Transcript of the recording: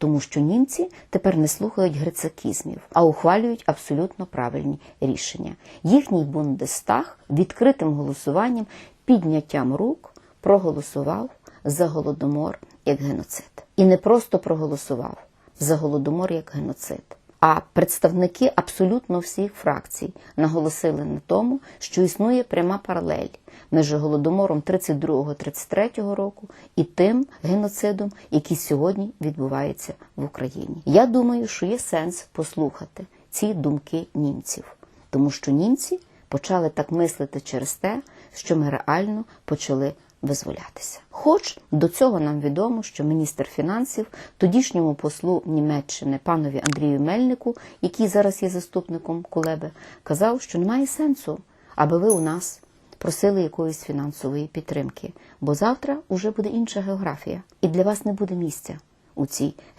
тому що німці тепер не слухають грицакізмів, а ухвалюють абсолютно правильні рішення. Їхній Бундестаг відкритим голосуванням, підняттям рук проголосував за голодомор як геноцид. І не просто проголосував за голодомор як геноцид. А представники абсолютно всіх фракцій наголосили на тому, що існує пряма паралель між голодомором 32-33 року і тим геноцидом, який сьогодні відбувається в Україні. Я думаю, що є сенс послухати ці думки німців, тому що німці почали так мислити через те, що ми реально почали визволятися. Хоч до цього нам відомо, що міністр фінансів, тодішньому послу Німеччини панові Андрію Мельнику, який зараз є заступником Кулеби, казав, що немає сенсу, аби ви у нас просили якоїсь фінансової підтримки, бо завтра уже буде інша географія, і для вас не буде місця у цій